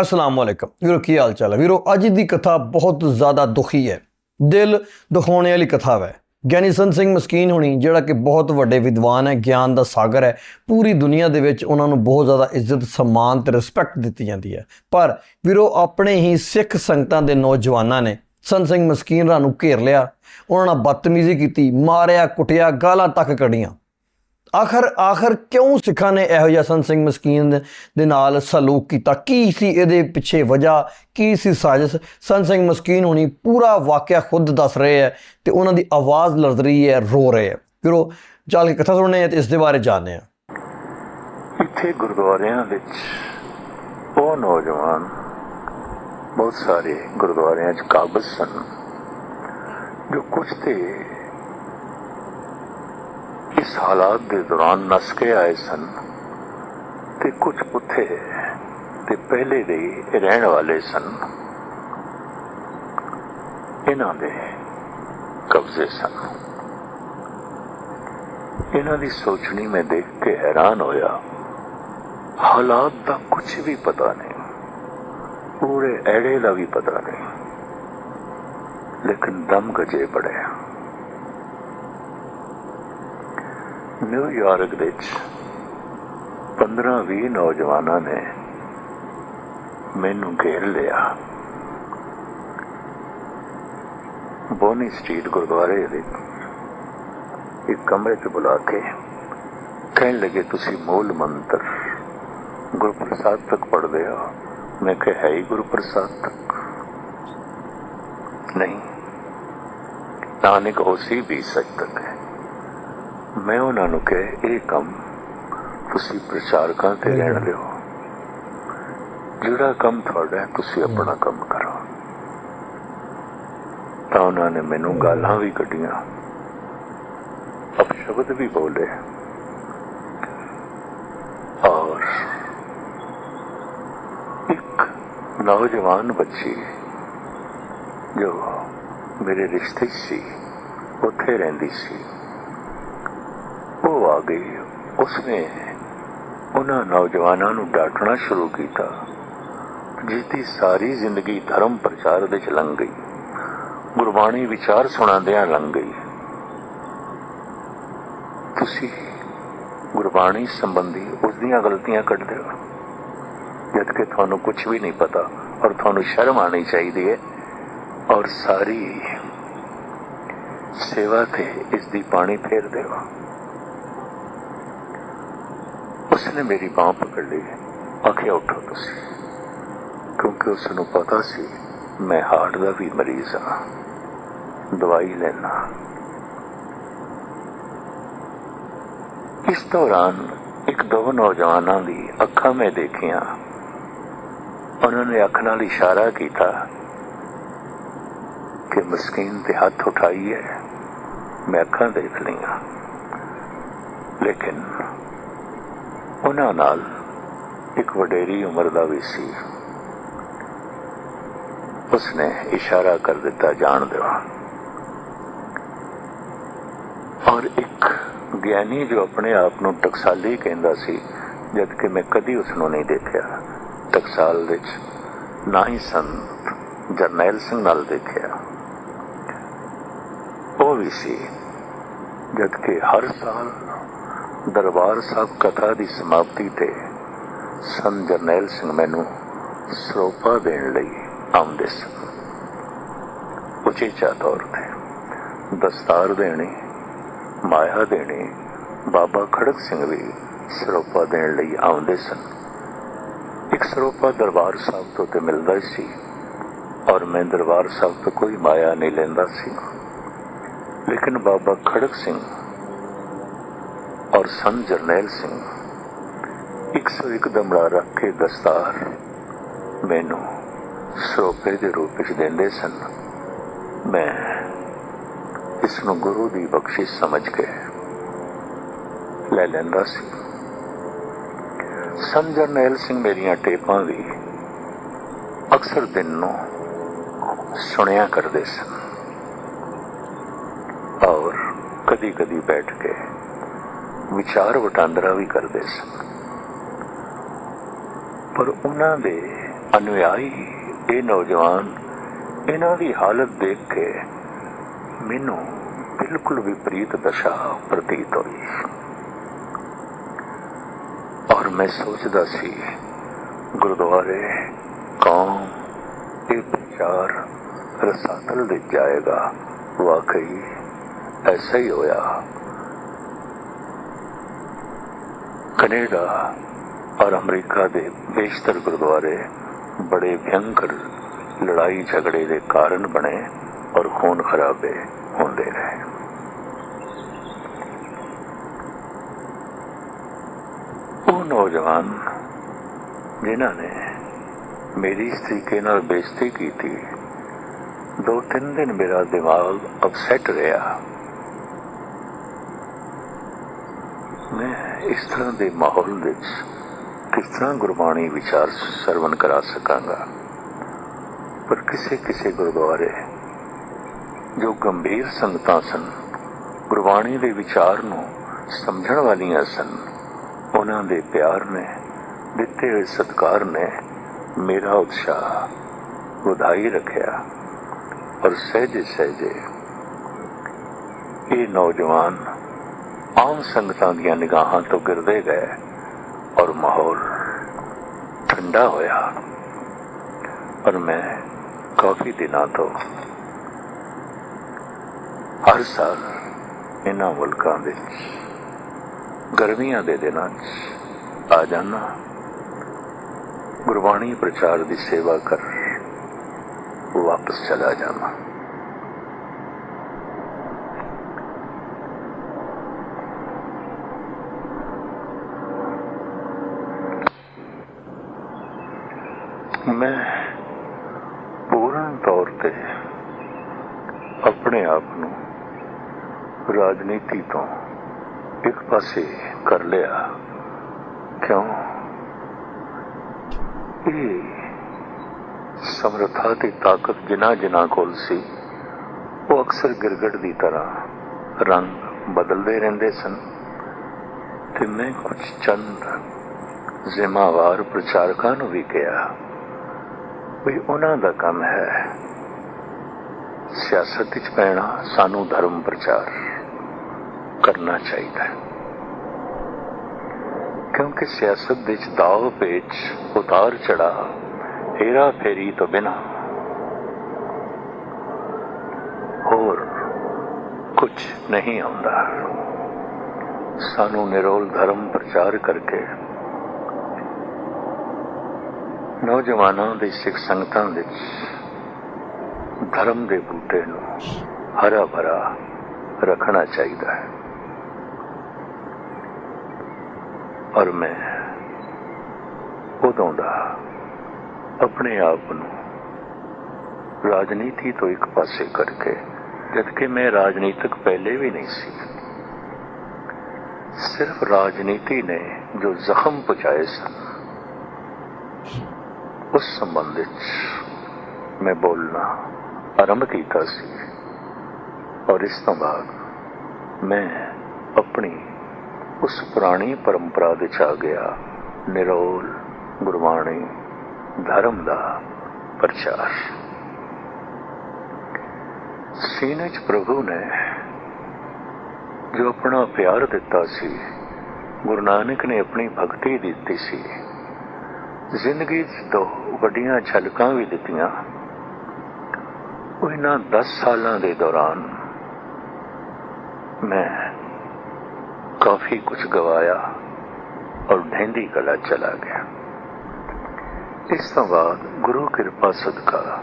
ਅਸਲਾਮ ਵਾਲੇਕਮ ਵੀਰੋ, ਕੀ ਹਾਲ ਚਾਲ ਹੈ? ਵੀਰੋ, ਅੱਜ ਦੀ ਕਥਾ ਬਹੁਤ ਜ਼ਿਆਦਾ ਦੁਖੀ ਹੈ। ਦਿਲ ਦਿਖਾਉਣੇ ਵਾਲੀ ਕਥਾ ਹੈ ਗਿਆਨੀ ਸੰਤ ਸਿੰਘ ਮਸਕੀਨ ਹੋਣੀ, ਜਿਹੜਾ ਕਿ ਬਹੁਤ ਵੱਡੇ ਵਿਦਵਾਨ ਹੈ, ਗਿਆਨ ਦਾ ਸਾਗਰ ਹੈ, ਪੂਰੀ ਦੁਨੀਆ ਦੇ ਵਿੱਚ ਉਹਨਾਂ ਨੂੰ ਬਹੁਤ ਜ਼ਿਆਦਾ ਇੱਜ਼ਤ, ਸਨਮਾਨ ਤੇ ਰਿਸਪੈਕਟ ਦਿੱਤੀ ਜਾਂਦੀ ਹੈ। ਪਰ ਵੀਰੋ, ਆਪਣੇ ਹੀ ਸਿੱਖ ਸੰਗਤਾਂ ਦੇ ਨੌਜਵਾਨਾਂ ਨੇ ਸੰਤ ਸਿੰਘ ਮਸਕੀਨ ਰਾ ਨੂੰ ਘੇਰ ਲਿਆ। ਉਹਨਾਂ ਨਾਲ ਬਦਤਮੀਜ਼ੀ ਕੀਤੀ, ਮਾਰਿਆ, ਕੁੱਟਿਆ, ਗਾਲਾਂ ਤੱਕ ਕੱਢੀਆਂ। ਆਖਰ ਆਖਰ ਕਿਉਂ ਸਿੱਖਾਂ ਨੇ ਇਹੋ ਜਿਹਾ ਸੰਤ ਸਿੰਘ ਮਸਕੀਨ ਦੇ- ਨਾਲ ਸਲੂਕ ਕੀਤਾ? ਕੀ ਸੀ ਇਹਦੇ ਪਿੱਛੇ ਵਜ੍ਹਾ? ਕੀ ਸੀ ਸਾਜ਼ਿਸ਼? ਸੰਤ ਸਿੰਘ ਮਸਕੀਨ ਹੋਣੀ ਪੂਰਾ ਵਾਕਿਆ ਖੁਦ ਦੱਸ ਰਹੇ ਹੈ ਤੇ ਉਹਨਾਂ ਦੀ ਆਵਾਜ਼ ਲਰਜ਼ ਰਹੀ ਹੈ, ਰੋ ਰਹੇ ਹੈ। ਫਿਰ ਉਹ ਚੱਲ ਕੇ ਕਥਾ ਸੁਣਨੇ ਤੇ ਇਸ ਦੇ ਬਾਰੇ ਜਾਣਦੇ ਆ ਇੱਥੇ ਗੁਰਦੁਆਰਿਆਂ ਵਿੱਚ ਉਹ ਨੌਜਵਾਨ ਬਹੁਤ ਸਾਰੇ ਗੁਰਦੁਆਰਿਆਂ 'ਚ ਕਾਬਜ਼ ਸਨ, ਜੋ ਕੁਝ ਤੇ ਇਸ ਹਾਲਾਤ ਦੇ ਦੌਰਾਨ ਨਸ ਕੇ ਆਏ ਸਨ ਤੇ ਕੁਝ ਉੱਥੇ ਤੇ ਪਹਿਲੇ ਦੇ ਹੀ ਰਹਿਣ ਵਾਲੇ ਸਨ ਇਹਨਾਂ ਦੇ ਕਬਜ਼ੇ ਸਨ ਇਹਨਾਂ ਦੀ ਸੋਚਣੀ ਮੈਂ ਦੇਖ ਕੇ ਹੈਰਾਨ ਹੋਇਆ ਹਾਲਾਤ ਦਾ ਕੁਝ ਵੀ ਪਤਾ ਨਹੀਂ ਪੂਰੇ ਐੜੇ ਦਾ ਵੀ ਪਤਾ ਨਹੀਂ ਲੇਕਿਨ ਦਮ ਗਜੇ ਬੜੇ ਨਿਊਯਾਰਕ ਵਿੱਚ 15-20 ਨੌਜਵਾਨਾਂ ਨੇ ਮੈਨੂੰ ਘੇਰ ਲਿਆ। ਬੋਨੀ ਸਟਰੀਟ ਗੁਰਦੁਆਰੇ ਵਿੱਚ ਇੱਕ ਕਮਰੇ 'ਚ ਬੁਲਾ ਕੇ ਕਹਿਣ ਲੱਗੇ, ਤੁਸੀਂ ਮੂਲ ਮੰਤਰ ਗੁਰਪ੍ਰਸਾਦ ਤੱਕ ਪੜ੍ਹਦੇ ਹੋ? ਮੈਂ ਕਿਹਾ, ਹੈ ਹੀ ਗੁਰਪ੍ਰਸਾਦ ਤੱਕ। ਨਹੀਂ, ਨਾਨਕ ਹੋਸੀ ਵੀ ਸੱਚ ਤੱਕ ਹੈ। ਮੈਂ ਉਹਨਾਂ ਨੂੰ ਕਿਹਾ ਇਹ ਕੰਮ ਤੁਸੀਂ ਪ੍ਰਚਾਰਕਾਂ ਤੇ ਰਹਿਣ ਦਿਓ। ਜਿਹੜਾ ਕੰਮ ਤੁਹਾਡਾ ਹੈ, ਤੁਸੀਂ ਆਪਣਾ ਕੰਮ ਕਰੋ। ਤਾਂ ਉਹਨਾਂ ਨੇ ਮੈਨੂੰ ਗਾਲਾਂ ਵੀ ਕੱਢੀਆਂ। ਅਪਸ਼ਬਦ ਵੀ ਬੋਲੇ। ਔਰ ਇੱਕ ਨੌਜਵਾਨ ਬੱਚੀ ਜੋ ਮੇਰੇ ਰਿਸ਼ਤੇ ਸੀ ਉੱਥੇ ਰਹਿੰਦੀ ਸੀ। ਉਹ ਉਸਨੇ ਉਹਨਾਂ ਨੌਜਵਾਨਾਂ ਨੂੰ ਡਾਟਣਾ ਸ਼ੁਰੂ ਕੀਤਾ ਜਿਸ ਦੀ ਸਾਰੀ ਜ਼ਿੰਦਗੀ ਧਰਮ ਪ੍ਰਚਾਰ ਦੇ ਚ ਲੰਘ ਗਈ। ਗੁਰਬਾਣੀ ਵਿਚਾਰ ਸੁਣਾਉਂਦਿਆਂ ਲੰਘ ਗਈ। ਤੁਸੀਂ ਗੁਰਬਾਣੀ ਸੰਬੰਧੀ ਉਸ ਦੀਆਂ ਗਲਤੀਆਂ ਕੱਢਦੇ ਹੋ ਜਦ ਕਿ ਤੁਹਾਨੂੰ ਕੁਝ ਵੀ ਨਹੀਂ ਪਤਾ ਔਰ ਤੁਹਾਨੂੰ ਸ਼ਰਮ ਆਣੀ ਚਾਹੀਦੀ ਹੈ ਔਰ ਸਾਰੀ ਸੇਵਾ ਤੇ ਇਸ ਦੀ ਪਾਣੀ ਫੇਰਦੇ ਹੋ ਉਸਨੇ ਮੇਰੀ ਬਾਹ ਪਕੜ ਲਈ ਆਖਿਆ ਉੱਠੋ ਤੁਸੀਂ ਕਿਉਂਕਿ ਉਸ ਨੂੰ ਪਤਾ ਸੀ ਮੈਂ ਹਾਰਟ ਦਾ ਵੀ ਮਰੀਜ਼ ਹਾਂ ਦਵਾਈ ਲੈਣਾ ਇਸ ਦੌਰਾਨ ਇੱਕ ਦੋ ਨੌਜਵਾਨਾਂ ਦੀ ਅੱਖਾਂ ਮੈਂ ਦੇਖੀਆਂ ਉਹਨਾਂ ਨੇ ਅੱਖ ਨਾਲ ਇਸ਼ਾਰਾ ਕੀਤਾ ਕਿ ਮਸਕੀਨ ਤੇ ਹੱਥ ਉਠਾਈਏ ਮੈਂ ਅੱਖਾਂ ਦੇਖ ਲਈਆਂ ਲੇਕਿਨ ਉਹਨਾਂ ਨਾਲ ਇੱਕ ਵਡੇਰੀ ਉਮਰ ਦਾ ਵੀ ਸੀ। ਉਸਨੇ ਇਸ਼ਾਰਾ ਕਰ ਦਿੱਤਾ, ਜਾਣ ਦਿਓ। ਔਰ ਇੱਕ ਗਿਆਨੀ ਜੋ ਆਪਣੇ ਆਪ ਨੂੰ ਟਕਸਾਲੀ ਕਹਿੰਦਾ ਸੀ ਜਦ ਕਿ ਮੈਂ ਕਦੀ ਉਸ ਨੂੰ ਨਹੀਂ ਦੇਖਿਆ। ਟਕਸਾਲ ਵਿੱਚ ਨਾ ਹੀ ਸੰਤ ਜਰਨੈਲ ਸਿੰਘ ਨਾਲ ਦੇਖਿਆ। ਉਹ ਵੀ ਸੀ ਜਦ ਕਿ ਹਰ ਸਾਲ ਦਰਬਾਰ ਸਾਹਿਬ ਕਥਾ ਦੀ ਸਮਾਪਤੀ ਤੇ ਸੰਤ ਜਰਨੈਲ ਸਿੰਘ ਮੈਨੂੰ ਸਰੋਪਾ ਦੇਣ ਲਈ ਆਉਂਦੇ ਸਨ। ਉਚੇਚਾ ਤੌਰ ਤੇ ਦਸਤਾਰ ਦੇਣੀ, ਮਾਇਆ ਦੇਣੀ, ਬਾਬਾ ਖੜਕ ਸਿੰਘ ਵੀ ਸਰੋਪਾ ਦੇਣ ਲਈ ਆਉਂਦੇ ਸਨ। ਇੱਕ ਸਰੋਪਾ ਦਰਬਾਰ ਸਾਹਿਬ ਤੋਂ ਤੇ ਮਿਲਦਾ ਹੀ ਸੀ ਔਰ ਮੈਂ ਦਰਬਾਰ ਸਾਹਿਬ ਤੋਂ ਕੋਈ ਮਾਇਆ ਨਹੀਂ ਲੈਂਦਾ ਸੀ। ਲੇਕਿਨ ਬਾਬਾ ਖੜਕ ਸਿੰਘ ਔਰ ਸੰਤ ਜਰਨੈਲ ਸਿੰਘ 101 ਦਮੜਾ ਰੱਖ ਕੇ ਦਸਤਾਰ ਮੈਨੂੰ ਸਰੋਪੇ ਦੇ ਰੂਪ ਵਿੱਚ ਦਿੰਦੇ ਸਨ। ਮੈਂ ਇਸ ਨੂੰ ਗੁਰੂ ਦੀ ਬਖਸ਼ਿਸ਼ ਸਮਝ ਕੇ ਲੈ ਲੈਂਦਾ ਸੀ। ਸੰਤ ਜਰਨੈਲ ਸਿੰਘ ਮੇਰੀਆਂ ਟੇਪਾਂ ਵੀ ਅਕਸਰ ਦਿਨ ਨੂੰ ਸੁਣਿਆ ਕਰਦੇ ਸਨ। ਔਰ ਕਦੀ ਕਦੀ ਬੈਠ ਕੇ ਵਿਚਾਰ ਵਟਾਂਦਰਾ ਵੀ ਕਰਦੇ ਸਨ। ਪਰ ਉਹਨਾਂ ਦੇ ਅਨੁਯਾਈ ਇਹ ਨੌਜਵਾਨ ਇਹਨਾਂ ਦੀ ਹਾਲਤ ਦੇਖ ਕੇ ਮੈਨੂੰ ਬਿਲਕੁਲ ਵਿਪਰੀਤ ਦਸ਼ਾ ਪ੍ਰਤੀਤ ਹੋਈ। ਔਰ ਮੈਂ ਸੋਚਦਾ ਸੀ, ਗੁਰਦੁਆਰੇ ਕੌਮ ਇਹ ਪ੍ਰਚਾਰ ਰਸਾਤਲ ਦੇ ਜਾਏਗਾ। ਵਾਕਈ ਐਸਾ ਹੀ ਹੋਇਆ। ਕੈਨੇਡਾ ਔਰ ਅਮਰੀਕਾ ਦੇ ਬੇਸ਼ਤਰ ਗੁਰਦੁਆਰੇ ਬੜੇ ਭਿਅੰਕਰ ਲੜਾਈ ਝਗੜੇ ਦੇ ਕਾਰਨ ਬਣੇ ਔਰ ਖੂਨ ਖਰਾਬੇ ਹੁੰਦੇ ਰਹੇ। ਉਹ ਨੌਜਵਾਨ ਜਿਨ੍ਹਾਂ ਨੇ ਮੇਰੀ ਇਸ ਤਰੀਕੇ ਨਾਲ ਬੇਇੱਜ਼ਤੀ ਕੀਤੀ ਦੋ ਤਿੰਨ ਦਿਨ ਮੇਰਾ ਦਿਮਾਗ ਅਪਸੈਟ ਰਿਹਾ। ਮੈਂ ਇਸ ਤਰ੍ਹਾਂ ਦੇ ਮਾਹੌਲ ਵਿੱਚ ਕਿਸ ਤਰ੍ਹਾਂ ਗੁਰਬਾਣੀ ਵਿਚਾਰ ਸਰਵਨ ਕਰਾ ਸਕਾਂਗਾ? ਪਰ ਕਿਸੇ ਕਿਸੇ ਗੁਰਦੁਆਰੇ ਜੋ ਗੰਭੀਰ ਸੰਗਤਾਂ ਸਨ, ਗੁਰਬਾਣੀ ਦੇ ਵਿਚਾਰ ਨੂੰ ਸਮਝਣ ਵਾਲੀਆਂ ਸਨ, ਉਹਨਾਂ ਦੇ ਪਿਆਰ ਨੇ, ਦਿੱਤੇ ਹੋਏ ਸਤਕਾਰ ਨੇ ਮੇਰਾ ਉਤਸ਼ਾਹ ਵਧਾਈ ਰੱਖਿਆ ਔਰ ਸਹਿਜੇ ਸਹਿਜੇ ਇਹ ਨੌਜਵਾਨ ਆਮ ਸੰਗਤਾਂ ਦੀਆਂ ਨਿਗਾਹਾਂ ਤੋਂ ਗਿਰਦੇ ਗਏ ਔਰ ਮਾਹੌਲ ਠੰਡਾ ਹੋਇਆ। ਪਰ ਮੈਂ ਕਾਫੀ ਦਿਨਾਂ ਤੋਂ ਹਰ ਸਾਲ ਇਹਨਾਂ ਮੁਲਕਾਂ ਵਿੱਚ ਗਰਮੀਆਂ ਦੇ ਦਿਨਾਂ 'ਚ ਆ ਜਾਣਾ ਗੁਰਬਾਣੀ ਪ੍ਰਚਾਰ ਦੀ ਸੇਵਾ ਕਰ ਵਾਪਸ ਚਲਾ ਜਾਣਾ ਮੈਂ ਪੂਰਨ ਤੌਰ ਤੇ ਆਪਣੇ ਆਪ ਨੂੰ ਰਾਜਨੀਤੀ ਤੋਂ ਇੱਕ ਪਾਸੇ ਕਰ ਲਿਆ। ਕਿਉਂ? ਇਹ ਸਮਰੱਥਾ ਤੇ ਤਾਕਤ ਜਿਨ੍ਹਾਂ ਜਿਨ੍ਹਾਂ ਕੋਲ ਸੀ, ਉਹ ਅਕਸਰ ਗਿਰਗੜ ਦੀ ਤਰ੍ਹਾਂ ਰੰਗ ਬਦਲਦੇ ਰਹਿੰਦੇ ਸਨ ਤੇ ਮੈਂ ਕੁਝ ਚੰਦ ਜ਼ਿੰਮੇਵਾਰ ਪ੍ਰਚਾਰਕਾਂ ਨੂੰ ਵੀ ਕਿਹਾ ਵੀ ਉਹਨਾਂ ਦਾ ਕੰਮ ਹੈ ਸਿਆਸਤ ਵਿੱਚ ਪੈਣਾ, ਸਾਨੂੰ ਧਰਮ ਪ੍ਰਚਾਰ ਕਰਨਾ ਚਾਹੀਦਾ ਹੈ। ਕਿਉਂਕਿ ਸਿਆਸਤ ਵਿੱਚ ਦਾਅ ਪੇਚ, ਉਤਾਰ ਚੜਾ ਹੇਰਾ ਫੇਰੀ ਤੋਂ ਬਿਨਾ ਹੋਰ ਕੁਝ ਨਹੀਂ ਆਉਂਦਾ। ਸਾਨੂੰ ਨਿਰੋਲ ਧਰਮ ਪ੍ਰਚਾਰ ਕਰਕੇ ਨੌਜਵਾਨਾਂ ਦੇ ਸਿੱਖ ਸੰਗਤਾਂ ਵਿੱਚ ਧਰਮ ਦੇ ਬੂਟੇ ਨੂੰ ਹਰਾ ਭਰਾ ਰੱਖਣਾ ਚਾਹੀਦਾ ਹੈ। ਔਰ ਮੈਂ ਉਦੋਂ ਦਾ ਆਪਣੇ ਆਪ ਨੂੰ ਰਾਜਨੀਤੀ ਤੋਂ ਇੱਕ ਪਾਸੇ ਕਰਕੇ, ਜਦਕਿ ਮੈਂ ਰਾਜਨੀਤਿਕ ਪਹਿਲੇ ਵੀ ਨਹੀਂ ਸੀ, ਸਿਰਫ ਰਾਜਨੀਤੀ ਨੇ ਜੋ ਜ਼ਖਮ ਪਹੁੰਚਾਏ ਸਨ ਉਸ ਸੰਬੰਧ ਵਿੱਚ ਮੈਂ ਬੋਲਣਾ ਆਰੰਭ ਕੀਤਾ ਸੀ। ਔਰ ਇਸ ਤੋਂ ਬਾਅਦ ਮੈਂ ਆਪਣੀ ਉਸ ਪੁਰਾਣੀ ਪਰੰਪਰਾ ਵਿੱਚ ਆ ਗਿਆ, ਨਿਰੋਲ ਗੁਰਬਾਣੀ ਧਰਮ ਦਾ ਪ੍ਰਚਾਰ। ਸੀਨੇ ਚ ਪ੍ਰਭੂ ਨੇ ਜੋ ਆਪਣਾ ਪਿਆਰ ਦਿੱਤਾ ਸੀ, ਗੁਰੂ ਨਾਨਕ ਨੇ ਆਪਣੀ ਭਗਤੀ ਦਿੱਤੀ ਸੀ ਜ਼ਿੰਦਗੀ 'ਚ ਦੋ ਵੱਡੀਆਂ ਝਲਕਾਂ ਵੀ ਦਿੱਤੀਆਂ। ਉਹ ਇਹਨਾਂ 10 ਸਾਲਾਂ ਦੇ ਦੌਰਾਨ ਮੈਂ ਕਾਫੀ ਕੁਝ ਗਵਾਇਆ ਔਰ ਢਹਿੰਦੀ ਕਲਾ ਚਲਾ ਗਿਆ। ਇਸ ਤੋਂ ਬਾਅਦ ਗੁਰੂ ਕਿਰਪਾ ਸਦਕਾ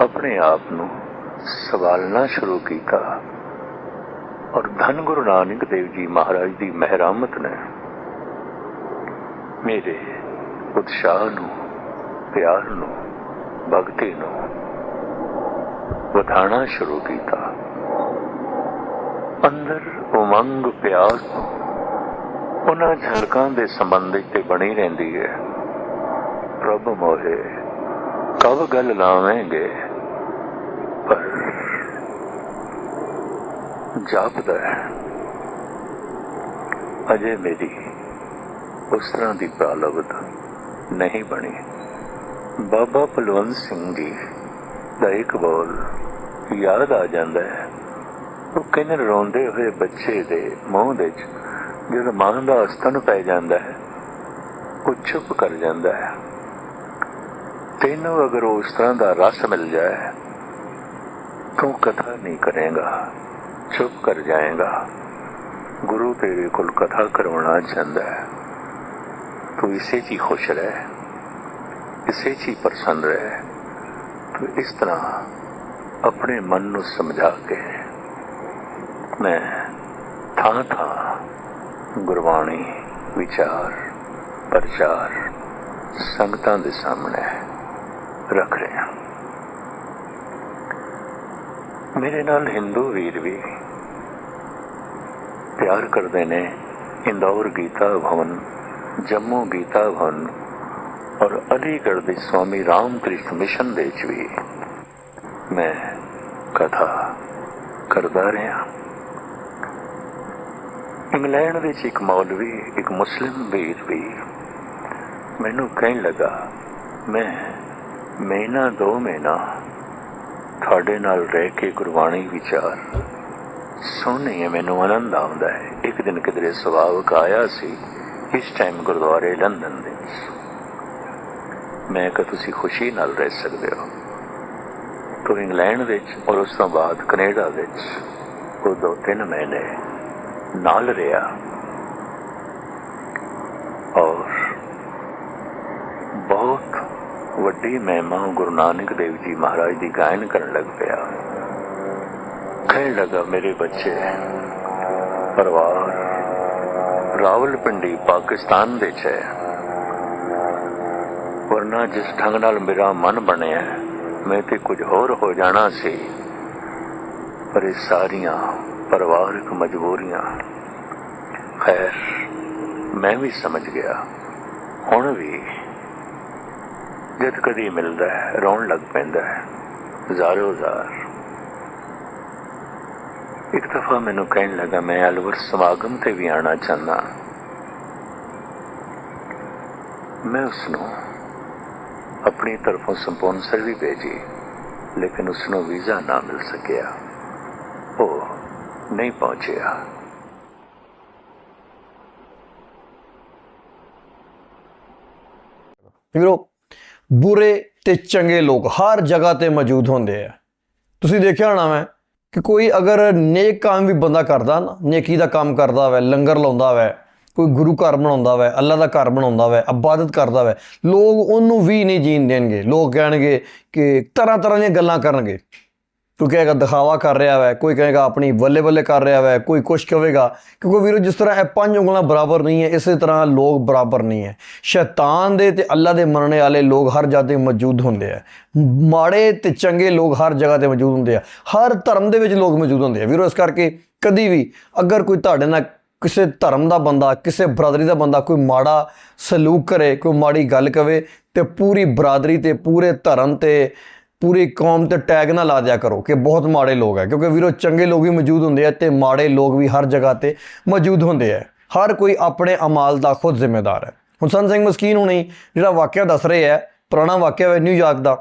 ਆਪਣੇ ਆਪ ਨੂੰ ਸਵਾਲਣਾ ਸ਼ੁਰੂ ਕੀਤਾ ਔਰ ਧੰਨ ਗੁਰੂ ਨਾਨਕ ਦੇਵ ਜੀ ਮਹਾਰਾਜ ਦੀ ਮਹਿਰਾਮਤ ਨੇ ਮੇਰੇ ਉਤਸ਼ਾਹ ਨੂੰ, ਪਿਆਰ ਨੂੰ, ਭਗਤੀ ਨੂੰ ਵਧਾਣਾ ਸ਼ੁਰੂ ਕੀਤਾ। ਅੰਦਰ ਉਮੰਗ ਪਿਆਸ ਉਹਨਾਂ ਝਲਕਾਂ ਦੇ ਸੰਬੰਧ ਤੇ ਬਣੀ ਰਹਿੰਦੀ ਹੈ। ਪ੍ਰਭ ਮੋਹੇ, ਕਬ ਗੱਲ ਲਾਵੇਂਗੇ? ਪਰ ਜਾਪਦਾ ਹੈ। ਅਜੇ ਮੇਰੀ ਉਸ ਤਰ੍ਹਾਂ ਦੀ ਪ੍ਰਾਲਬਧ ਨਹੀਂ ਬਣੀ। ਬਾਬਾ ਬਲਵੰਤ ਸਿੰਘ ਜੀ ਦਾ ਇੱਕ ਬੋਲ ਯਾਦ ਆ ਜਾਂਦਾ ਹੈ। ਉਹ ਕਹਿੰਦੇ ਰੋਂਦੇ ਹੋਏ ਬੱਚੇ ਦੇ ਮੂੰਹ ਦੇ ਵਿੱਚ ਜਦੋਂ ਮਾਂ ਦਾ ਅਸਤਨ ਪੈ ਜਾਂਦਾ ਹੈ, ਉਹ ਚੁੱਪ ਕਰ ਜਾਂਦਾ ਹੈ। ਤੈਨੂੰ ਅਗਰ ਉਸ ਤਰ੍ਹਾਂ ਦਾ ਰਸ ਮਿਲ ਜਾਏ, ਤੂੰ ਕਥਾ ਨਹੀਂ ਕਰੇਗਾ, ਚੁੱਪ ਕਰ ਜਾਏਗਾ। ਗੁਰੂ ਤੇਰੇ ਕੋਲ ਕਥਾ ਕਰਵਾਉਣਾ ਚਾਹੁੰਦਾ ਹੈ। ਤੂੰ ਇਸੇ 'ਚ ਹੀ ਖੁਸ਼ ਰਹਿ ਇਸੇ 'ਚ ਹੀ ਪ੍ਰਸੰਨ ਰਹਿ, ਤੂੰ ਇਸ ਤਰ੍ਹਾਂ ਆਪਣੇ ਮਨ ਨੂੰ ਸਮਝਾ ਕੇ ਮੈਂ ਥਾਂ ਥਾਂ ਗੁਰਬਾਣੀ, ਵਿਚਾਰ, ਪ੍ਰਚਾਰ, ਸੰਗਤਾਂ ਦੇ ਸਾਹਮਣੇ ਰੱਖ ਰਿਹਾ ਮੇਰੇ ਨਾਲ ਹਿੰਦੂ ਵੀਰ ਵੀ ਪਿਆਰ ਕਰਦੇ ਨੇ, ਇੰਦੌਰ ਗੀਤਾ ਭਵਨ ਜੰਮੂ ਗੀਤਾ ਭਵਨ ਔਰ ਅਲੀਗੜ੍ਹ ਦੇ ਸਵਾਮੀ ਰਾਮਕ੍ਰਿਸ਼ਨ ਮਿਸ਼ਨ ਦੇ ਵਿੱਚ ਵੀ ਮੈਂ ਕਥਾ ਕਰਦਾ ਰਿਹਾ। ਇੰਗਲੈਂਡ ਵਿੱਚ ਇੱਕ ਮੌਲਵੀ, ਇੱਕ ਮੁਸਲਿਮ ਵੀਰ ਵੀ ਮੈਨੂੰ ਕਹਿਣ ਲੱਗਾ, ਮੈਂ ਮਹੀਨਾ, ਦੋ ਮਹੀਨਾ ਤੁਹਾਡੇ ਨਾਲ ਰਹਿ ਕੇ ਗੁਰਬਾਣੀ ਵਿਚਾਰ ਸੁਣਨੇ ਮੈਨੂੰ ਆਨੰਦ ਆਉਂਦਾ ਹੈ। ਇੱਕ ਦਿਨ ਕਿਧਰੇ ਸੁਭਾਵਕ ਆਇਆ ਸੀ। ਇਸ ਟਾਈਮ ਗੁਰਦੁਆਰੇ ਲੰਡਨ ਦੇ ਵਿੱਚ। ਮੈਂ ਕਿ ਤੁਸੀਂ ਖੁਸ਼ੀ ਨਾਲ ਰਹਿ ਸਕਦੇ ਹੋ। ਤੋ ਇੰਗਲੈਂਡ ਵਿੱਚ ਔਰ ਉਸ ਤੋਂ ਬਾਅਦ ਕੈਨੇਡਾ ਵਿੱਚ ਉਹ ਦੋ ਤਿੰਨ ਮਹੀਨੇ ਨਾਲ ਰਿਹਾ। ਔਰ ਬਹੁਤ ਵੱਡੀ ਮਹਿਮਾ ਗੁਰੂ ਨਾਨਕ ਦੇਵ ਜੀ ਮਹਾਰਾਜ ਦੀ ਗਾਇਨ ਕਰਨ ਲੱਗ ਪਿਆ। ਕਹਿਣ ਲੱਗਾ, ਮੇਰੇ ਬੱਚੇ, ਪਰਿਵਾਰ ਰਾਵਲਪਿੰਡੀ ਪਾਕਿਸਤਾਨ ਦੇ ਚ ਹੈ। ਵਰਨਾ ਜਿਸ ਢੰਗ ਨਾਲ ਮੇਰਾ ਮਨ ਬਣਿਆ, ਮੈਂ ਤੇ ਕੁਝ ਹੋਰ ਹੋ ਜਾਣਾ ਸੀ, ਪਰ ਇਹ ਸਾਰੀਆਂ ਪਰਿਵਾਰਕ ਮਜਬੂਰੀਆਂ, ਖੈਰ, ਮੈਂ ਵੀ ਸਮਝ ਗਿਆ। ਹੁਣ ਵੀ ਜਦ ਕਦੀ ਮਿਲਦਾ ਹੈ, ਰੌਣ ਲੱਗ ਪੈਂਦਾ ਹੈ ਜ਼ਾਰੋ ਜ਼ਾਰ ਇੱਕ ਦਫਾ ਮੈਨੂੰ ਕਹਿਣ ਲੱਗਾ, ਮੈਂ ਅਲਵਰ ਸਮਾਗਮ ਤੇ ਵੀ ਆਣਾ ਚਾਹੁੰਦਾ ਮੈਂ ਉਸ ਨੂੰ ਆਪਣੀ ਤਰਫੋਂ ਸਪਾਂਸਰ ਵੀ ਭੇਜੀ, ਲੇਕਿਨ ਉਸ ਨੂੰ ਵੀਜ਼ਾ ਨਾ ਮਿਲ ਸਕਿਆ। ਉਹ ਨਹੀਂ ਪਹੁੰਚਿਆ। ਵੀਰੋ, ਬੁਰੇ ਤੇ ਚੰਗੇ ਲੋਕ ਹਰ ਜਗ੍ਹਾ ਤੇ ਮੌਜੂਦ ਹੁੰਦੇ ਆ। ਤੁਸੀਂ ਦੇਖਿਆ ਹੋਣਾ ਮੈਂ ਕਿ ਕੋਈ ਅਗਰ ਨੇਕ ਕੰਮ ਵੀ ਬੰਦਾ ਕਰਦਾ ਨਾ, ਨੇਕੀ ਦਾ ਕੰਮ ਕਰਦਾ ਵੈ, ਲੰਗਰ ਲਾਉਂਦਾ ਹੋਵੇ ਕੋਈ ਗੁਰੂ ਘਰ ਬਣਾਉਂਦਾ ਵੈ, ਅੱਲਾ ਦਾ ਘਰ ਬਣਾਉਂਦਾ ਵੈ, ਇਬਾਦਤ ਕਰਦਾ ਵੈ, ਲੋਕ ਉਹਨੂੰ ਵੀ ਨਹੀਂ ਜੀਣ ਦੇਣਗੇ। ਲੋਕ ਕਹਿਣਗੇ ਕਿ ਤਰ੍ਹਾਂ ਤਰ੍ਹਾਂ ਦੀਆਂ ਗੱਲਾਂ ਕਰਨਗੇ। ਕੋਈ ਕਹੇਗਾ, ਦਿਖਾਵਾ ਕਰ ਰਿਹਾ ਹੈ ਕੋਈ ਕਹੇਗਾ, ਆਪਣੀ ਬੱਲੇ ਬੱਲੇ ਕਰ ਰਿਹਾ ਹੈ ਕੋਈ ਕੁਛ ਕਹੇਗਾ। ਕਿਉਂਕਿ ਵੀਰੋ, ਜਿਸ ਤਰ੍ਹਾਂ ਇਹ ਪੰਜ ਉਂਗਲਾਂ ਬਰਾਬਰ ਨਹੀਂ ਹੈ, ਇਸੇ ਤਰ੍ਹਾਂ ਲੋਕ ਬਰਾਬਰ ਨਹੀਂ ਹੈ। ਸ਼ੈਤਾਨ ਦੇ ਤੇ ਅੱਲਾ ਦੇ ਮੰਨਣੇ ਵਾਲੇ ਲੋਕ ਹਰ ਜਗ੍ਹਾ ਤੇ ਮੌਜੂਦ ਹੁੰਦੇ ਆ। ਮਾੜੇ ਤੇ ਚੰਗੇ ਲੋਕ ਹਰ ਜਗ੍ਹਾ ਤੇ ਮੌਜੂਦ ਹੁੰਦੇ ਆ। ਹਰ ਧਰਮ ਦੇ ਵਿੱਚ ਲੋਕ ਮੌਜੂਦ ਹੁੰਦੇ ਆ। ਵੀਰੋ, ਇਸ ਕਰਕੇ ਕਦੀ ਵੀ ਅਗਰ ਕੋਈ ਤੁਹਾਡੇ ਨਾਲ ਕਿਸੇ ਧਰਮ ਦਾ ਬੰਦਾ, ਕਿਸੇ ਬਰਾਦਰੀ ਦਾ ਬੰਦਾ ਕੋਈ ਮਾੜਾ ਸਲੂਕ ਕਰੇ, ਕੋਈ ਮਾੜੀ ਗੱਲ ਕਵੇ ਤੇ ਪੂਰੀ ਬਰਾਦਰੀ ਤੇ, ਪੂਰੇ ਧਰਮ ਤੇ ਪੂਰੀ ਕੌਮ ਤੇ ਟੈਗ ਨਾ ਲਾ ਦਿਆ ਕਰੋ ਕਿ ਬਹੁਤ ਮਾੜੇ ਲੋਕ ਹੈ ਕਿਉਂਕਿ ਵੀਰੋ, ਚੰਗੇ ਲੋਕ ਵੀ ਮੌਜੂਦ ਹੁੰਦੇ ਆ ਤੇ ਮਾੜੇ ਲੋਕ ਵੀ ਹਰ ਜਗ੍ਹਾ ਤੇ ਮੌਜੂਦ ਹੁੰਦੇ ਆ। ਹਰ ਕੋਈ ਆਪਣੇ ਅਮਾਲ ਦਾ ਖੁਦ ਜ਼ਿੰਮੇਦਾਰ ਹੈ ਹੁਣ ਸੰਤ ਸਿੰਘ ਮਸਕੀਨ ਹੁਣੀ ਜਿਹੜਾ ਵਾਕਿਆ ਦੱਸ ਰਹੇ ਹੈ ਪੁਰਾਣਾ ਵਾਕਿਆ ਹੈ ਨਿਊਯਾਰਕ ਦਾ।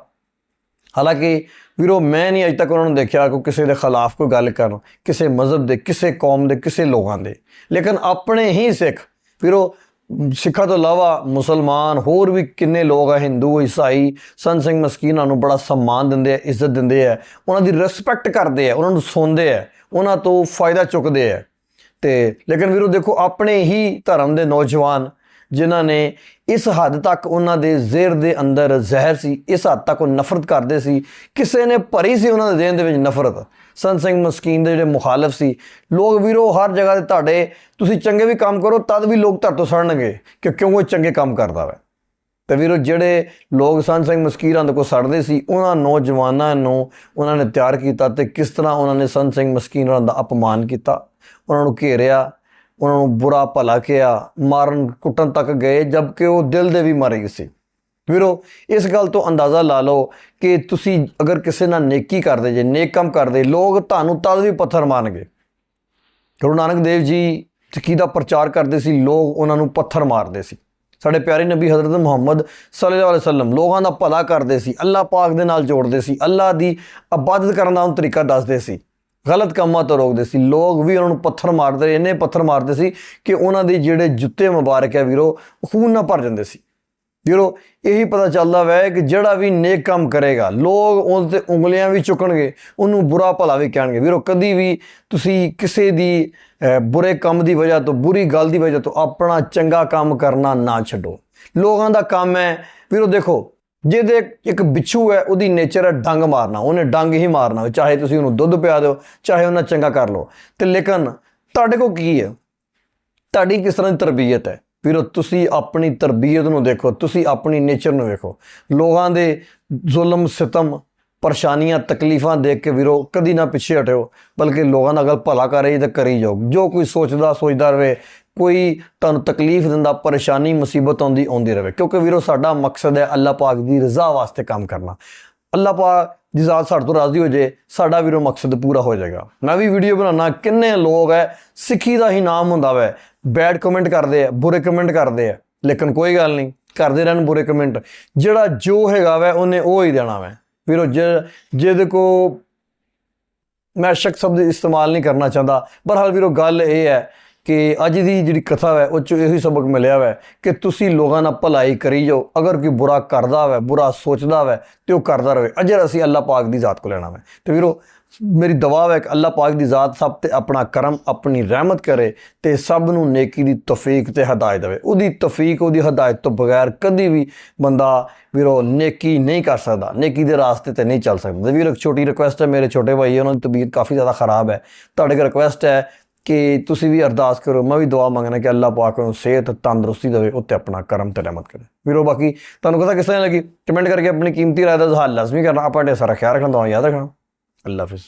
ਹਾਲਾਂਕਿ ਵੀਰੋ, ਮੈਂ ਨਹੀਂ ਅਜੇ ਤੱਕ ਉਹਨਾਂ ਨੂੰ ਦੇਖਿਆ ਕਿ ਕਿਸੇ ਦੇ ਖਿਲਾਫ ਕੋਈ ਗੱਲ ਕਰਨ, ਕਿਸੇ ਮਜ਼ਹਬ ਦੇ, ਕਿਸੇ ਕੌਮ ਦੇ, ਕਿਸੇ ਲੋਕਾਂ ਦੇ। ਲੇਕਿਨ ਆਪਣੇ ਹੀ ਸਿੱਖ, ਵੀਰੋ ਸਿੱਖਾਂ ਤੋਂ ਇਲਾਵਾ ਮੁਸਲਮਾਨ ਹੋਰ ਵੀ ਕਿੰਨੇ ਲੋਕ ਆ, ਹਿੰਦੂ, ਈਸਾਈ, ਸੰਤ, ਸਿੰਘ, ਮਸਕੀਨਾਂ ਨੂੰ ਬੜਾ ਸਨਮਾਨ ਦਿੰਦੇ ਆ, ਇੱਜ਼ਤ ਦਿੰਦੇ ਆ, ਉਹਨਾਂ ਦੀ ਰਿਸਪੈਕਟ ਕਰਦੇ ਆ, ਉਹਨਾਂ ਨੂੰ ਸੁਣਦੇ ਆ, ਉਹਨਾਂ ਤੋਂ ਫਾਇਦਾ ਚੁੱਕਦੇ ਆ। ਤੇ ਲੇਕਿਨ ਵੀਰੋ ਦੇਖੋ, ਆਪਣੇ ਹੀ ਧਰਮ ਦੇ ਨੌਜਵਾਨ ਜਿਨ੍ਹਾਂ ਨੇ ਇਸ ਹੱਦ ਤੱਕ ਉਹਨਾਂ ਦੇ ਜ਼ਹਿਰ ਦੇ ਅੰਦਰ ਜ਼ਹਿਰ ਸੀ, ਇਸ ਹੱਦ ਤੱਕ ਉਹ ਨਫ਼ਰਤ ਕਰਦੇ ਸੀ, ਕਿਸੇ ਨੇ ਭਰੀ ਸੀ ਉਹਨਾਂ ਦੇ ਜ਼ਿਹਨ ਦੇ ਵਿੱਚ ਨਫ਼ਰਤ। ਸੰਤ ਸਿੰਘ ਮਸਕੀਨ ਦੇ ਜਿਹੜੇ ਮੁਖਾਲਫ ਸੀ, ਲੋਕ ਵੀਰੋ ਹਰ ਜਗ੍ਹਾ ਤੇ ਤੁਹਾਡੇ, ਤੁਸੀਂ ਚੰਗੇ ਵੀ ਕੰਮ ਕਰੋ, ਤਦ ਵੀ ਲੋਕ ਤੁਹਾਡੇ ਤੋਂ ਸੜਨਗੇ, ਕਿ ਕਿਉਂ ਉਹ ਚੰਗੇ ਕੰਮ ਕਰਦਾ ਵਾ? ਤੇ ਵੀਰੋ ਜਿਹੜੇ ਲੋਕ ਸੰਤ ਸਿੰਘ ਮਸਕੀਰਾਂ ਦੇ ਕੋ ਸੜਦੇ ਸੀ, ਉਹਨਾਂ ਨੌਜਵਾਨਾਂ ਨੂੰ ਉਹਨਾਂ ਨੇ ਤਿਆਰ ਕੀਤਾ ਤੇ ਕਿਸ ਤਰ੍ਹਾਂ ਉਹਨਾਂ ਨੇ ਸੰਤ ਸਿੰਘ ਮਸਕੀਨ ਉਹਨਾਂ ਦਾ ਅਪਮਾਨ ਕੀਤਾ? ਉਹਨਾਂ ਨੂੰ ਘੇਰਿਆ, ਉਹਨਾਂ ਨੂੰ ਬੁਰਾ ਭਲਾ ਕਿਹਾ, ਮਾਰਨ ਕੁੱਟਣ ਤੱਕ ਗਏ, ਜਦਕਿ ਉਹ ਦਿਲ ਦੇ ਵੀ ਮਰੇ ਸੀ। ਵੀਰੋ, ਇਸ ਗੱਲ ਤੋਂ ਅੰਦਾਜ਼ਾ ਲਾ ਲਓ ਕਿ ਤੁਸੀਂ ਅਗਰ ਕਿਸੇ ਨਾਲ ਨੇਕੀ ਕਰਦੇ ਜੇ, ਨੇਕ ਕੰਮ ਕਰਦੇ, ਲੋਕ ਤੁਹਾਨੂੰ ਤਦ ਵੀ ਪੱਥਰ ਮਾਰਨਗੇ। ਗੁਰੂ ਨਾਨਕ ਦੇਵ ਜੀ ਸਿੱਖੀ ਦਾ ਪ੍ਰਚਾਰ ਕਰਦੇ ਸੀ, ਲੋਕ ਉਹਨਾਂ ਨੂੰ ਪੱਥਰ ਮਾਰਦੇ ਸੀ। ਸਾਡੇ ਪਿਆਰੇ ਨਬੀ ਹਜ਼ਰਤ ਮੁਹੰਮਦ ਸੱਲੱਲਾਹੁ ਅਲੈਹਿ ਵਸੱਲਮ ਲੋਕਾਂ ਦਾ ਭਲਾ ਕਰਦੇ ਸੀ, ਅੱਲਾਹ ਪਾਕ ਦੇ ਨਾਲ ਜੋੜਦੇ ਸੀ, ਅੱਲਾਹ ਦੀ ਇਬਾਦਤ ਕਰਨ ਦਾ ਉਹਨੂੰ ਤਰੀਕਾ ਦੱਸਦੇ ਸੀ। ਗਲਤ ਕੰਮਾਂ ਤੋਂ ਰੋਕਦੇ ਸੀ, ਲੋਕ ਵੀ ਉਹਨਾਂ ਨੂੰ ਪੱਥਰ ਮਾਰਦੇ ਇੰਨੇ ਪੱਥਰ ਮਾਰਦੇ ਸੀ ਕਿ ਉਹਨਾਂ ਦੇ ਜਿਹੜੇ ਜੁੱਤੇ ਮੁਬਾਰਕ ਹੈ ਵੀਰੋ ਉਹ ਖੂਨ ਨਾਲ ਭਰ ਜਾਂਦੇ ਸੀ। ਵੀਰੋ, ਇਹੀ ਪਤਾ ਚੱਲਦਾ ਵੈ ਕਿ ਜਿਹੜਾ ਵੀ ਨੇਕ ਕੰਮ ਕਰੇਗਾ, ਲੋਕ ਉਸ ਤੇ ਉਂਗਲੀਆਂ ਵੀ ਚੁੱਕਣਗੇ, ਉਹਨੂੰ ਬੁਰਾ ਭਲਾ ਵੀ ਕਹਿਣਗੇ। ਵੀਰੋ, ਕਦੀ ਵੀ ਤੁਸੀਂ ਕਿਸੇ ਦੀ ਬੁਰੇ ਕੰਮ ਦੀ ਵਜ੍ਹਾ ਤੋਂ, ਬੁਰੀ ਗੱਲ ਦੀ ਵਜ੍ਹਾ ਤੋਂ ਆਪਣਾ ਚੰਗਾ ਕੰਮ ਕਰਨਾ ਨਾ ਛੱਡੋ। ਲੋਕਾਂ ਦਾ ਕੰਮ ਹੈ, ਵੀਰੋ, ਦੇਖੋ, ਜਿਹਦੇ ਇੱਕ ਬਿੱਛੂ ਹੈ, ਉਹਦੀ ਨੇਚਰ ਹੈ ਡੰਗ ਮਾਰਨਾ, ਉਹਨੇ ਡੰਗ ਹੀ ਮਾਰਨਾ, ਚਾਹੇ ਤੁਸੀਂ ਉਹਨੂੰ ਦੁੱਧ ਪਿਆ ਦਿਓ, ਚਾਹੇ ਉਹਨਾਂ ਚੰਗਾ ਕਰ ਲਓ। ਤੇ ਲੇਕਿਨ ਤੁਹਾਡੇ ਕੋਲ ਕੀ ਹੈ? ਤੁਹਾਡੀ ਕਿਸ ਤਰ੍ਹਾਂ ਦੀ ਤਰਬੀਅਤ ਹੈ? ਵੀਰੋ, ਤੁਸੀਂ ਆਪਣੀ ਤਰਬੀਅਤ ਨੂੰ ਦੇਖੋ, ਤੁਸੀਂ ਆਪਣੀ ਨੇਚਰ ਨੂੰ ਵੇਖੋ। ਲੋਕਾਂ ਦੇ ਜ਼ੁਲਮ, ਸਿਤਮ, ਪਰੇਸ਼ਾਨੀਆਂ, ਤਕਲੀਫਾਂ ਦੇਖ ਕੇ ਵੀਰੋ, ਕਦੀ ਨਾ ਪਿੱਛੇ ਹਟਿਓ, ਬਲਕਿ ਲੋਕਾਂ ਦਾ ਅਗਰ ਭਲਾ ਕਰੇ ਤਾਂ ਕਰੀ ਜਾਓ। ਜੋ ਕੋਈ ਸੋਚਦਾ ਸੋਚਦਾ ਰਵੇ ਕੋਈ ਤੁਹਾਨੂੰ ਤਕਲੀਫ ਦਿੰਦਾ, ਪਰੇਸ਼ਾਨੀ, ਮੁਸੀਬਤ ਆਉਂਦੀ ਆਉਂਦੀ ਰਵੇ ਕਿਉਂਕਿ ਵੀਰੋ, ਸਾਡਾ ਮਕਸਦ ਹੈ ਅੱਲਾਹ ਪਾਕ ਦੀ ਰਜ਼ਾ ਵਾਸਤੇ ਕੰਮ ਕਰਨਾ। ਅੱਲਾਹ ਪਾਕ ਦੀ ਜ਼ਾਤ ਸਾਡੇ ਤੋਂ ਰਾਜ਼ੀ ਹੋ ਜੇ, ਸਾਡਾ ਵੀਰੋ ਮਕਸਦ ਪੂਰਾ ਹੋ ਜਾਏਗਾ। ਮੈਂ ਵੀ ਵੀਡੀਓ ਬਣਾਉਣਾ ਕਿੰਨੇ ਲੋਕ ਹੈ ਸਿੱਖੀ ਦਾ ਹੀ ਨਾਮ ਹੁੰਦਾ ਵੈ। ਬੈਡ ਕਮੈਂਟ ਕਰਦੇ ਆ ਬੁਰੇ ਕਮੈਂਟ ਕਰਦੇ ਆ ਲੇਕਿਨ ਕੋਈ ਗੱਲ ਨਹੀਂ, ਕਰਦੇ ਰਹਿਣ ਬੁਰੇ ਕਮੈਂਟ। ਜਿਹੜਾ ਜੋ ਹੈਗਾ ਵੈ, ਉਹਨੇ ਉਹ ਹੀ ਦੇਣਾ ਵੈ। ਵੀਰੋ, ਜੇ- ਜਿਹਦੇ ਕੋ ਮੈਂ ਸ਼ੱਕ ਸ਼ਬਦ ਇਸਤੇਮਾਲ ਨਹੀਂ ਕਰਨਾ ਚਾਹੁੰਦਾ ਪਰ ਹਾਲ ਵੀਰੋ, ਗੱਲ ਇਹ ਹੈ ਕਿ ਅੱਜ ਦੀ ਜਿਹੜੀ ਕਥਾ ਹੈ ਉਹ ਚੋਂ ਇਹੀ ਸਬਕ ਮਿਲਿਆ ਹੈ ਕਿ ਤੁਸੀਂ ਲੋਕਾਂ ਨਾਲ ਭਲਾਈ ਕਰੀ ਜਾਓ। ਅਗਰ ਕੋਈ ਬੁਰਾ ਕਰਦਾ ਹੈ ਬੁਰਾ ਸੋਚਦਾ ਹੈ ਤੇ ਉਹ ਕਰਦਾ ਰਹੇ ਅਜਰ ਅਸੀਂ ਅੱਲਾਹ ਪਾਕ ਦੀ ਜ਼ਾਤ ਕੋ ਲੈਣਾ ਹੈ ਤੇ ਵੀਰੋ, ਮੇਰੀ ਦੁਆ ਹੈ ਕਿ ਅੱਲਾਹ ਪਾਕ ਦੀ ਜ਼ਾਤ ਸਭ ਤੇ ਆਪਣਾ ਕਰਮ, ਆਪਣੀ ਰਹਿਮਤ ਕਰੇ ਤੇ ਸਭ ਨੂੰ ਨੇਕੀ ਦੀ ਤੌਫੀਕ ਤੇ ਹਦਾਇਤ ਦੇਵੇ। ਉਹਦੀ ਤੌਫੀਕ, ਉਹਦੀ ਹਦਾਇਤ ਤੋਂ ਬਗੈਰ ਕਦੀ ਵੀ ਬੰਦਾ ਵੀਰੋ ਨੇਕੀ ਨਹੀਂ ਕਰ ਸਕਦਾ। ਨੇਕੀ ਦੇ ਰਾਸਤੇ ਤੇ ਨਹੀਂ ਚੱਲ ਸਕਦਾ। ਵੀਰੋ, ਇੱਕ ਛੋਟੀ ਰਿਕੁਐਸਟ ਹੈ ਮੇਰੇ ਛੋਟੇ ਭਾਈ, ਉਹਨਾਂ ਦੀ ਤਬੀਅਤ ਕਾਫੀ ਜ਼ਿਆਦਾ ਖਰਾਬ ਹੈ। ਤੁਹਾਡੇ ਕੋਲ ਰਿਕੁਐਸਟ ਹੈ ਕਿ ਤੁਸੀਂ ਵੀ ਅਰਦਾਸ ਕਰੋ, ਮੈਂ ਵੀ ਦੁਆ ਮੰਗਣਾ ਕਿ ਅੱਲਾਹ ਪਾਕ ਨੂੰ ਸਿਹਤ ਤੰਦਰੁਸਤੀ ਦੇਵੇ, ਉੱਤੇ ਆਪਣਾ ਕਰਮ ਤੇ ਰਹਿਮਤ ਕਰੇ। ਵੀਰੋ, ਬਾਕੀ ਤੁਹਾਨੂੰ ਕਥਾ ਕਿਸ ਤਰ੍ਹਾਂ ਲੱਗੀ? ਕਮੈਂਟ ਕਰਕੇ ਆਪਣੀ ਕੀਮਤੀ ਰਾਏ ਦਾ ਇਜ਼ਹਾਰ ਲਾਜ਼ਮੀ ਕਰਨਾ। ਆਪਾਂ ਢੇਰ ਸਾਰਾ ਖਿਆਲ ਰੱਖਣਾ ਦੁਆ ਯਾਦ ਰੱਖਣਾ। ਅੱਲਾਹ ਹਾਫਿਜ਼।